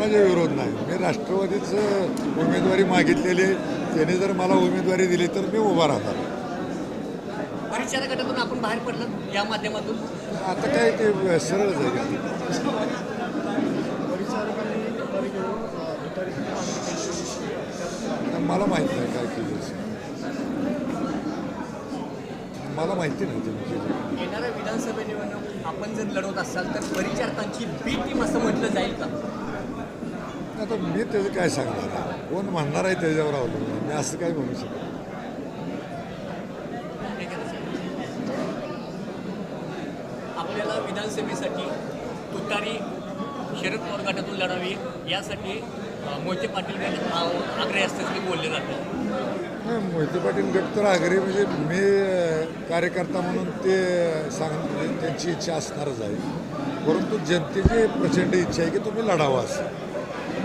कोणाचा विरोध नाही. मी राष्ट्रवादीच उमेदवारी मागितलेली. त्याने जर मला उमेदवारी दिली तर मी उभा राहणार. परिचार गटातून आपण बाहेर पडलं या माध्यमातून? आता काय ते सरळच आहे का? मला माहीत नाही काय केलं. मला माहिती नाही तुम्ही केलं येणाऱ्या विधानसभा निवडणूक आपण जर लढवत असाल तर परिचारकांची बी टीम असं म्हटलं जाईल का? आता मी त्याचं काय सांगणार? आहे? कोण म्हणणार आहे त्याच्यावर अवलंबून? मी असं काय म्हणू शकतो आपल्याला विधानसभेसाठी तुतारी शरद पवार गटातून लढावी यासाठी मोहिते पाटील गट आ- आग्रही असल्याचे बोलले जाते नाही मोहिते पाटील गट तर आग्रही म्हणजे मी कार्यकर्ता म्हणून ते सांग म्हणजे त्यांची इच्छा असणारच आहे. परंतु जनतेची प्रचंड इच्छा आहे की तुम्ही लढावा असं.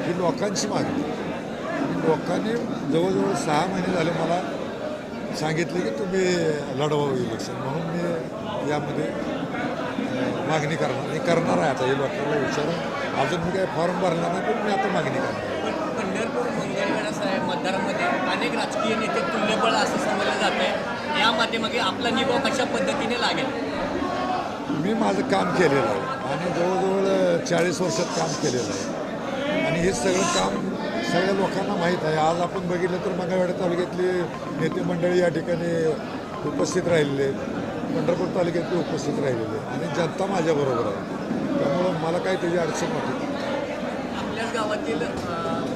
ही लोकांची मागणी. लोकांनी जवळजवळ सहा महिने झाले मला सांगितले की तुम्ही लढवावं इलेक्शन म्हणून मी यामध्ये मागणी करणार. मी करणार आहे आता हे लोकांना विचारून. अजून मी काय फॉर्म भरला नाही पण मी आता मागणी करणार पण पंढरपूर मंगळवेढा साहेब मतदारांमध्ये अनेक राजकीय नेते तुल्यबळ असं समजलं जात आहे या माध्यमागे आपला निभाव कशा पद्धतीने लागेल? मी माझं काम केलेलं आहे. आणि जवळजवळ चाळीस वर्षात काम केलेलं आहे. आणि हे सगळं काम सगळ्या लोकांना माहीत आहे. आज आपण बघितलं तर मंगळवेढा तालुक्यातली नेते मंडळी या ठिकाणी उपस्थित राहिलेले आहेत. पंढरपूर तालुक्यातले उपस्थित राहिलेले आणि जनता माझ्याबरोबर आहे. त्यामुळं मला काही त्याची अडचण वाटत. आपल्याच गावातील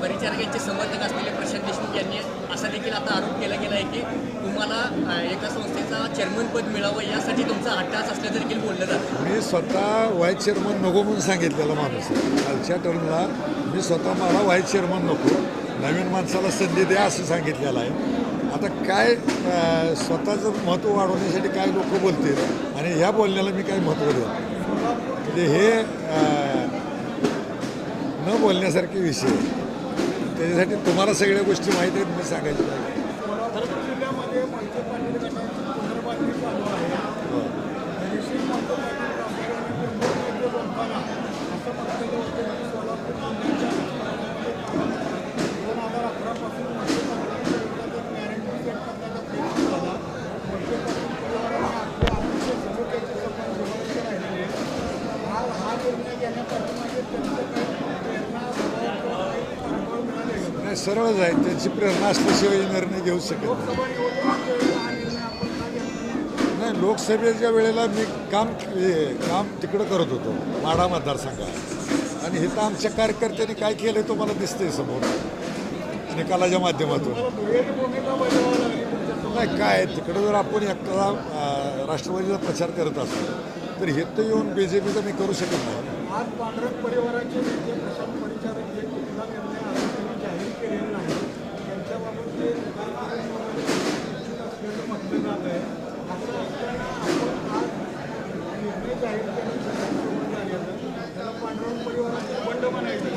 परिचारकांचे समर्थक असलेले प्रशांत देशमुख यांनी असा देखील आता आरोप केला गेला आहे की तुम्हाला एका संस्थेचा चेअरमन पद मिळावं यासाठी तुमचा हट्टास असल्याचं देखील बोललं जातं. मी स्वतः व्हाईस चेअरमन नको म्हणून सांगितलेला माणूस आहे. कालच्या टर्मला मी स्वतः मला व्हाईस चेअरमन नको. नवीन माणसाला संधी द्या असं सांगितलेलं आहे. आता काय स्वतःचं महत्त्व वाढवण्यासाठी काय लोक बोलतील आणि ह्या बोलण्याला मी काय महत्त्व देतो म्हणजे हे न बोलण्यासारखे विषय. त्याच्यासाठी तुम्हाला सगळ्या गोष्टी माहीत आहेत मी सांगायची काय सोलापूर जिल्ह्यामध्ये मोहिते पाटील गटाची पुनर्बांधणी चालू आहे ऋषी मोहिते पाटील रामनगरमध्ये बोलताना असं म्हटलेलं होतं की सोलापूर जिल्ह्याच्या दोन हजार अकरापासून मोहिते पाटलांच्या विरोधात गॅरंटी सेट करण्याचा प्रयत्न झाला मोहिते पाटील परिवाराने आपल्या आरोग्य सभेचे संबंध जिव्हाळ्याचे राहिलेले हा हा निर्णय घेण्यापाठीमागे त्यांचं काही प्रेरणा स्वभाव किंवा काही ताळमेळ मिळाले का? नाही सरळच आहे त्याची प्रेरणा असल्याशिवाय हे निर्णय घेऊ शकत नाही. लोकसभा लोकसभेच्या वेळेला मी काम काम तिकडं करत होतो माढा मतदारसंघात. आणि इथं आमच्या कार्यकर्त्यांनी काय केलं तो मला दिसतंय समोर. निकालाच्या माध्यमातून. नाही काय तिकडं जर आपण एकटा अं, राष्ट्रवादीचा प्रचार करत असतो तर हे तर येऊन बी जे पीचा मी करू शकत नाही. आज पांढरक परिवाराचे नेते प्रशांत परिचारक जे कुठला निर्णय अजून त्यांनी जाहीर केलेला नाही त्यांच्याबाबत असल्याचं म्हटलं जात आहे असं असताना आपण आज निर्णय जाहीर केल्याचं त्याला पांढरक परिवाराचे बंड म्हणायचं.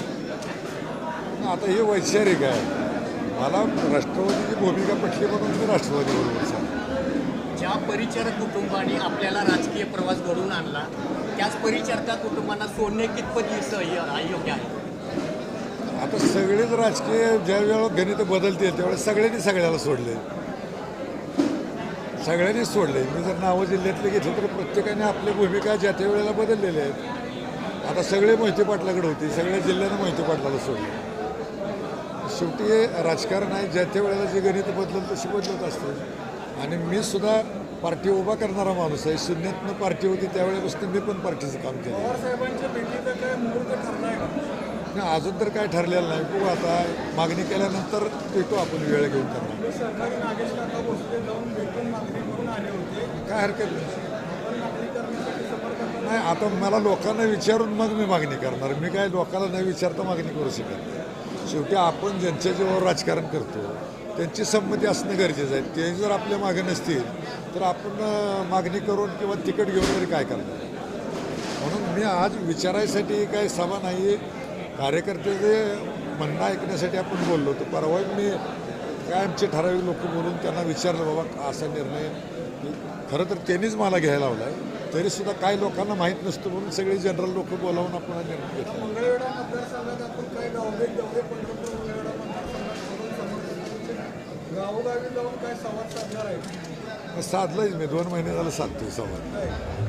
आता हे वैचारिक आहे. मला राष्ट्रवादीची भूमिका पटली म्हणून मी राष्ट्रवादी बरोबर सांगतो ज्या परिचारक कुटुंबाने आपल्याला राजकीय प्रवास घडवून आणला त्याच परिचारका कुटुंबांना सोडणे कितपत अयोग्य आहे? आता सगळेच राजकीय ज्या वेळेला गणित बदलते त्यावेळेस सगळ्यांनी सगळ्याला सोडले. सगळ्यांनीच सोडले. मी जर नावं जिल्ह्यातले घेतलं तर प्रत्येकाने आपली भूमिका ज्या त्या वेळेला बदललेल्या आहेत. आता सगळे मोहिते पाटलाकडे होते सगळ्या जिल्ह्यानं मोहिते पाटलाला सोडले. शेवटी राजकारण आहे ज्या त्या वेळेला जे गणित बदलत तशी बदलत असते. आणि मी सुद्धा पार्टी उभा करणारा माणूस आहे. शून्यातनं पार्टी होती त्यावेळेपासून मी पण पार्टीचं काम केलं. नाही अजून तर काय ठरलेलं नाही. बघू आता मागणी केल्यानंतर भेटू आपण वेळ घेऊन होते. काय हरकत नाही. नाही आता मला लोकांना विचारून मग मी मागणी करणार. मी काय लोकांना न विचारता मागणी करू शकत नाही. शेवटी आपण ज्यांच्या जीवावर राजकारण करतो त्यांची संमती असणं गरजेचं आहे. ते जर आपल्या मागे नसतील तर आपण मागणी करून किंवा तिकट घेऊन तरी काय करणार? म्हणून मी आज विचारायसाठी काय सभा नाही कार्यकर्त्याचे म्हणणं ऐकण्यासाठी आपण बोललो तर परवा मी काय आमचे ठराविक लोक बोलून त्यांना विचारलं बाबा असा निर्णय खरं तर त्यांनीच मला घ्यायला लावला आहे तरीसुद्धा काही लोकांना माहीत नसतं म्हणून सगळे जनरल लोक बोलावून आपण निर्णय घेतला. गावी जाऊन काय संवाद साधणार आहे? मी. दोन महिने झालं साधतोय संवाद.